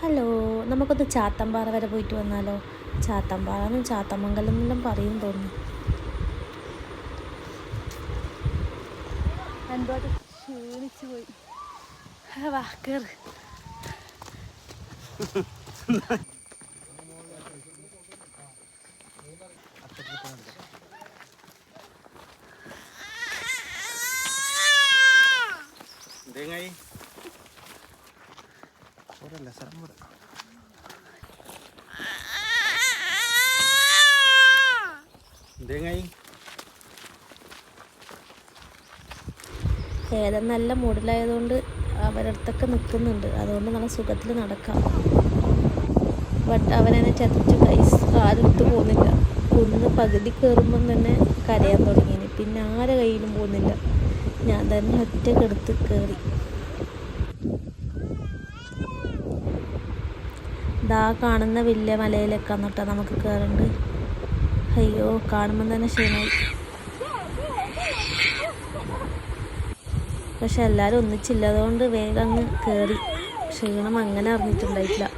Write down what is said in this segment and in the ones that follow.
Hello നമുക്കൊന്ന് ചാത്തമ്പാറ വരെ പോയിട്ട് വന്നാലോ? ചാത്തമ്പാറ എന്നും ചാത്തമംഗലം എന്നെല്ലാം പറയും തോന്നുന്നു. എന്തോ ക്ഷീണിച്ചു പോയി. ആ, വാ കേറ്. എന്തേങ്ങായി പോരല്ല സ്ഥലം പോരാ. ഏതം നല്ല മൂഡിലായതുകൊണ്ട് അവരടുത്തൊക്കെ അടുത്തൊക്കെ നിൽക്കുന്നുണ്ട്. അതുകൊണ്ട് നല്ല സുഖത്തിൽ നടക്കാം. ബട്ട് അവനെന്നെ ചതിച്ചു കൈസ് ആരെടുത്ത് പോകുന്നില്ല. കുന്ന് പകുതി കയറുമ്പം തന്നെ കരയാൻ തുടങ്ങിയിന്. പിന്നെ ആരെ കയ്യിലും പോകുന്നില്ല. ഞാൻ തന്നെ ഒറ്റക്കെടുത്ത് കയറി ദാ കാണുന്ന വലിയ മലയിലൊക്കെ വന്നിട്ടാ നമുക്ക് കയറുന്നുണ്ട് അയ്യോ കാണുമ്പം തന്നെ ക്ഷീണമായി. പക്ഷെ എല്ലാവരും ഒന്നിച്ചില്ലാതുകൊണ്ട് വേഗം അങ്ങ് കയറി ക്ഷീണം അങ്ങനെ അറിഞ്ഞിട്ടുണ്ടായിട്ടില്ല.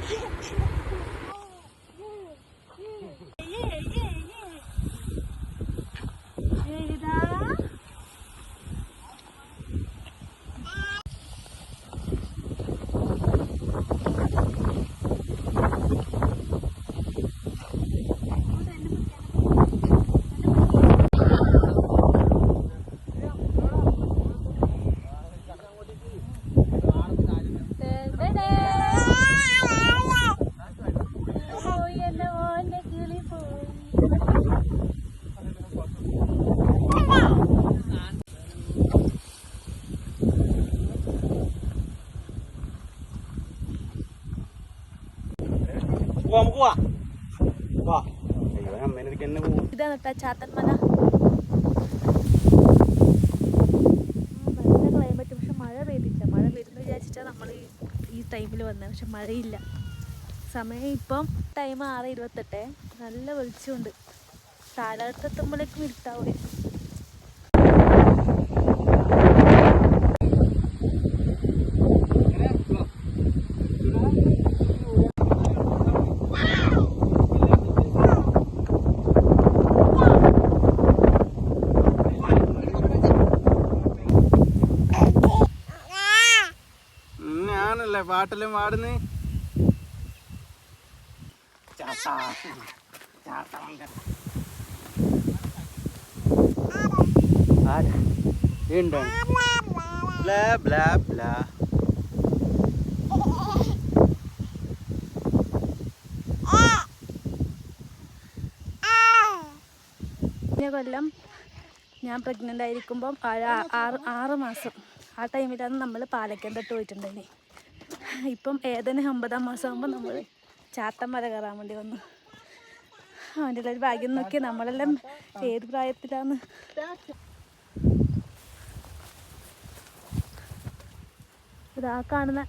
നമുക്ക് പോവാ വാ അയ്യോ അമ്മേനെ എടുക്കാൻ തന്നെ പോകും ഇതാണ് കേട്ടോ ചാത്തൻമല നല്ല ക്ലൈമറ്റ് പക്ഷെ മഴ പെയ്തില്ല. മഴ പെയ്തെന്ന് വിചാരിച്ചിട്ടാണ് നമ്മൾ ഈ ടൈമിൽ വന്നത് പക്ഷെ മഴയില്ല. സമയം ഇപ്പം ടൈം ആറ് ഇരുപത്തെട്ട്. നല്ല വെളിച്ചമുണ്ട്. താഴത്തെത്തുമ്പോഴേക്കും ഇരുട്ടാവും. പാട്ടെല്ലാം പാടുന്ന. കൊല്ലം ഞാൻ പ്രഗ്നന്റ് ആയിരിക്കുമ്പം ആ- ആറ് ആറ് മാസം. ആ ടൈമിലാണ് നമ്മൾ പാലക്കൻ തൊട്ട് പോയിട്ടുണ്ടായിന് ഇപ്പം ഏതെങ്കിലും ഒമ്പതാം മാസം ആകുമ്പോൾ നമ്മൾ ചാത്തമല കയറാൻ വേണ്ടി വന്നു. അവന്റെ ഒരു ഭാഗ്യം നോക്കി നമ്മളെല്ലാം ഏത് പ്രായത്തിലാണ് ഇതാ കാണുന്ന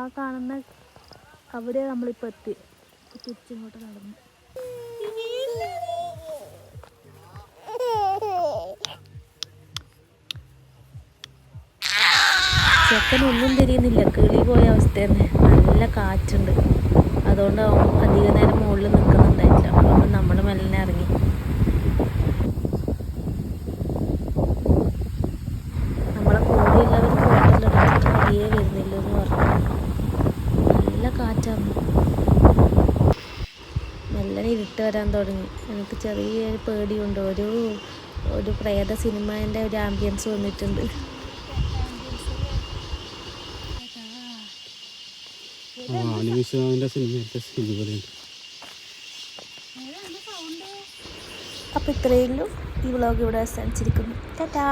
ആ കാണുന്ന അവിടെ നമ്മളിപ്പോൾ എത്തി. തിരിച്ചിങ്ങോട്ട് നടന്നു. ചെക്കനൊന്നും തിരിയുന്നില്ല. കിളി പോയ അവസ്ഥ തന്നെ നല്ല കാറ്റുണ്ട്. അതുകൊണ്ട് അവൻ അധിക നേരം മുകളിൽ നിൽക്കുന്നുണ്ടായിട്ടില്ല. അപ്പം നമ്മൾ മെല്ലെ ഇറങ്ങി. നമ്മളെ കൂടെയുള്ളവർ എടുത്തിട്ട് വഴിയേ വരുന്നില്ല എന്ന് പറഞ്ഞു. നല്ല കാറ്റാണ്. മെല്ലനെ ഇരുട്ട് വരാൻ തുടങ്ങി. എനിക്ക് ചെറിയൊരു പേടിയുണ്ട്. ഒരു ഒരു പ്രേത സിനിമേന്റെ ഒരു ആംബിയൻസ് വന്നിട്ടുണ്ട്. സിനിമ പോലെയുണ്ട് അപ്പോൾ ഇത്രയേ ഉള്ളൂ. ഈ വ്ളോഗ് ഇവിടെ അവസാനിച്ചിരിക്കുന്നു. ടാറ്റാ.